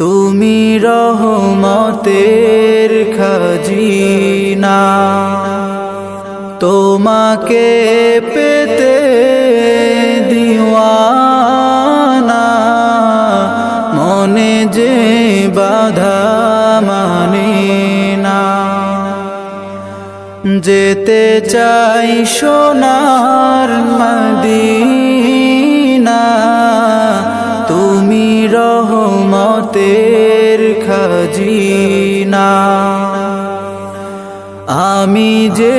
তুমি রহমতের খাজিনা। তোমাকে পেতে দিওয়ানা। মনে যে বাধা মানে না যেতে চাই সোনার খাজিনা আমি যে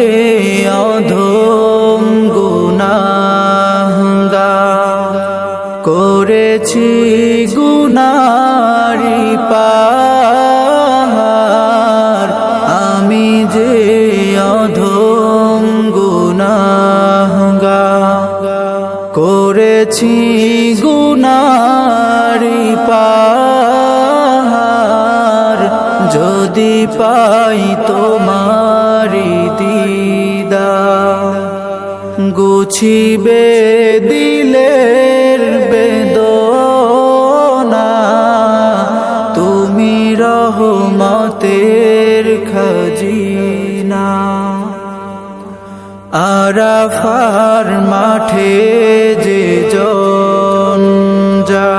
অধম গুনাহগা করেছি গুনারি পাহাড়। আমি যে অধম করেছি গুছিবে দিলের বেদনা। তুমি রহমতের খাজিনা। আরাফার মাঠে যে যা,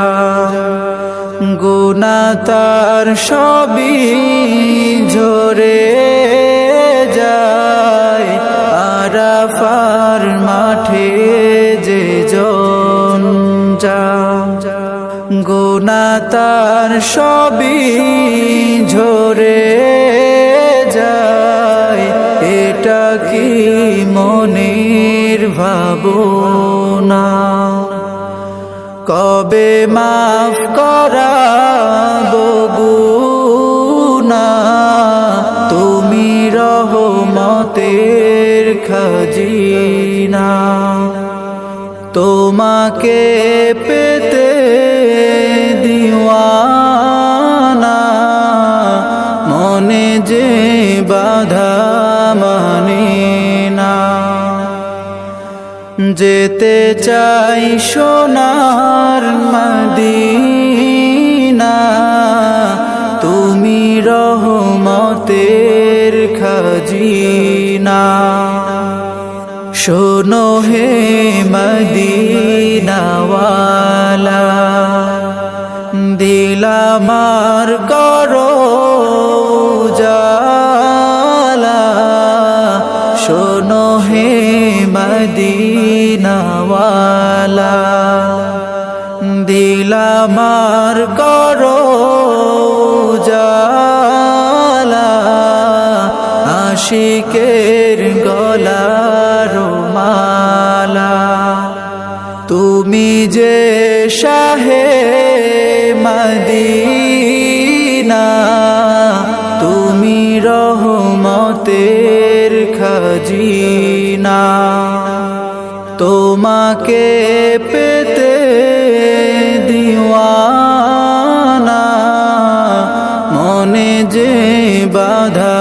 গুনা তার সবই ঝরে যায়। মাঠে যে যা গুনা তার সবই ঝরে যায়। এটা কি মনের ভাবনা? কবে মাফ করা গুনা তুমি রহমতের খাজিনা তোমাকে পেতে দিওয়ানা মনে যে বাধা মানে না যেতে চাই সোনার মদিনা তুমি রহমতের খাজিনা শোনো হে মদিনাওয়ালা দিলামার করো জালা শোনো হে মদিনাওয়ালা দিলামার করো জালা আশিকের গলার তুমি যে শাহে মদিনা তুমি রহমতের খাজিনা। তোমাকে পেতে দিওয়ানা মনে যে বাধা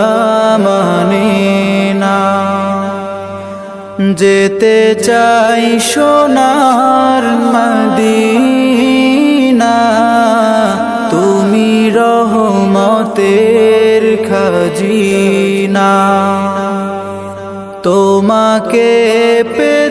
যেতে চাই সোনার মদিনা। তুমি রহমতের খাজিনা। তোমাকে পেতে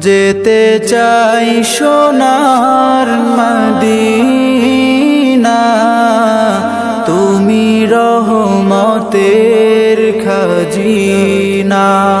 যেতে চাই সোনার মদিনা। তুমি রহমতের খাজিনা।